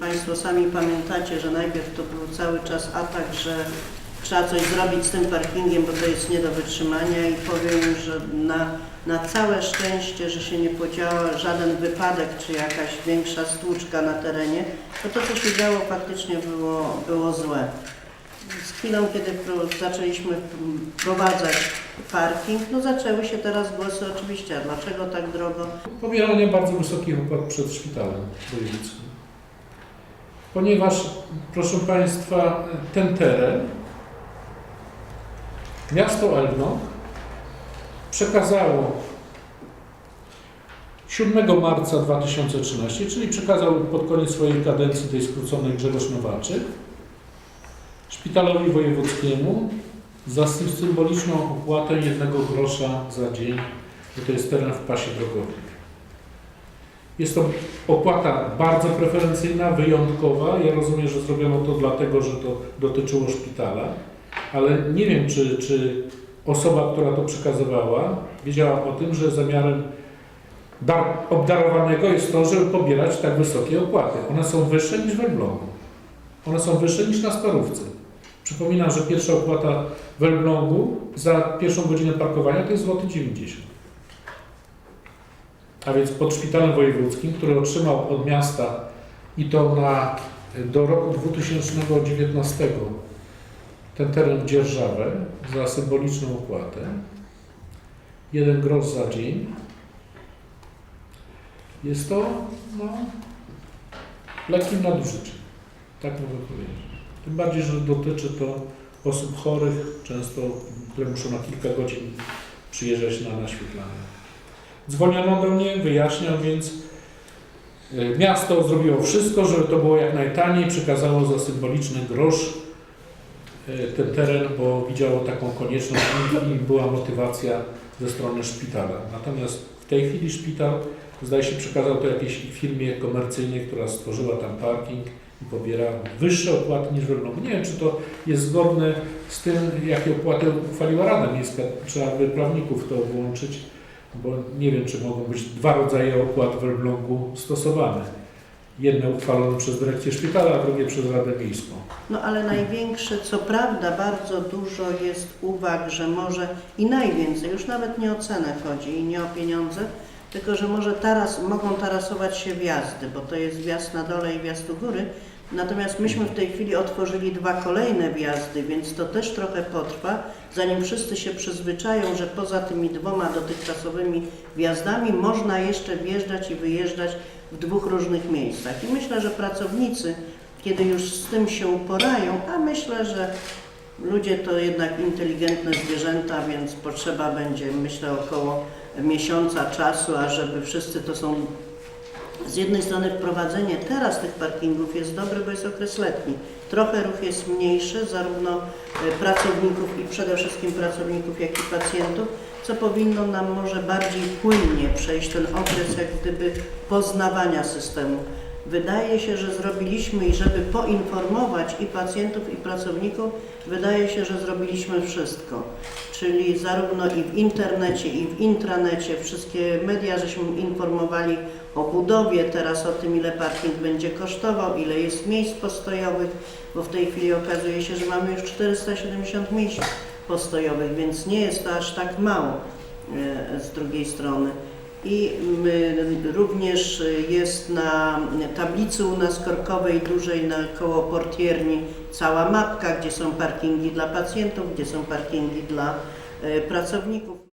Państwo sami pamiętacie, że najpierw to był cały czas atak, że trzeba coś zrobić z tym parkingiem, bo to jest nie do wytrzymania i powiem, że na, na całe szczęście, że się nie podziała żaden wypadek czy jakaś większa stłuczka na terenie, to to, co się działo faktycznie było, było złe. Z chwilą, kiedy zaczęliśmy wprowadzać parking, no zaczęły się teraz głosy oczywiście, a dlaczego tak drogo? pobieranie bardzo wysokich opłat przed szpitalem wojewódzkim. Ponieważ, proszę Państwa, ten teren miasto Elbląg przekazało 7 marca 2013, czyli przekazał pod koniec swojej kadencji tej skróconej Grzegorz Nowaczyk, szpitalowi wojewódzkiemu za sym- symboliczną opłatę jednego grosza za dzień, bo to jest teren w pasie drogowym. Jest to opłata bardzo preferencyjna, wyjątkowa. Ja rozumiem, że zrobiono to dlatego, że to dotyczyło szpitala, ale nie wiem, czy, czy osoba, która to przekazywała, wiedziała o tym, że zamiarem dar, obdarowanego jest to, żeby pobierać tak wysokie opłaty. One są wyższe niż w Elblągu. One są wyższe niż na Starówce. Przypominam, że pierwsza opłata w Elblągu za pierwszą godzinę parkowania to jest złoty 90. A więc pod szpitalem wojewódzkim, który otrzymał od miasta i to na, do roku 2019 ten teren dzierżawę za symboliczną opłatę. Jeden grosz za dzień. Jest to no, lekkim nadużyciem. Tak mogę powiedzieć. Tym bardziej, że dotyczy to osób chorych, często, które muszą na kilka godzin przyjeżdżać na naświetlanie. Dzwoniono do mnie, wyjaśniam, więc y, miasto zrobiło wszystko, żeby to było jak najtaniej, przekazało za symboliczny grosz y, ten teren, bo widziało taką konieczność i- była motywacja ze strony szpitala. Natomiast w tej chwili szpital, zdaje się, przekazał to jakiejś firmie komercyjnej, która stworzyła tam parking i pobiera wyższe opłaty niż w Elblągu. Nie wiem, czy to jest zgodne z tym, jakie opłaty uchwaliła Rada Miejska. Trzeba by prawników to włączyć bo nie wiem, czy mogą być dwa rodzaje opłat w Elblągu stosowane. Jedne uchwalone przez dyrekcję szpitala, a drugie przez Radę Miejską. No ale największe, co prawda bardzo dużo jest uwag, że może i najwięcej, już nawet nie o cenę chodzi i nie o pieniądze, tylko że może taras, mogą tarasować się wjazdy, bo to jest wjazd na dole i wjazd u góry. Natomiast myśmy w tej chwili otworzyli dwa kolejne wjazdy, więc to też trochę potrwa, zanim wszyscy się przyzwyczają, że poza tymi dwoma dotychczasowymi wjazdami można jeszcze wjeżdżać i wyjeżdżać w dwóch różnych miejscach. I myślę, że pracownicy kiedy już z tym się uporają, a myślę, że ludzie to jednak inteligentne zwierzęta, więc potrzeba będzie, myślę, około miesiąca czasu, ażeby wszyscy to są. Z jednej strony wprowadzenie teraz tych parkingów jest dobre, bo jest okres letni. Trochę ruch jest mniejszy, zarówno e, pracowników i przede wszystkim pracowników, jak i pacjentów, co powinno nam może bardziej płynnie przejść ten okres jak gdyby poznawania systemu. Wydaje się, że zrobiliśmy i żeby poinformować i pacjentów, i pracowników, wydaje się, że zrobiliśmy wszystko. Czyli zarówno i w internecie, i w intranecie, wszystkie media, żeśmy informowali o budowie, teraz o tym, ile parking będzie kosztował, ile jest miejsc postojowych, bo w tej chwili okazuje się, że mamy już 470 miejsc postojowych, więc nie jest to aż tak mało e, z drugiej strony. I również jest na tablicy u nas korkowej dużej na koło portierni cała mapka, gdzie są parkingi dla pacjentów, gdzie są parkingi dla e, pracowników.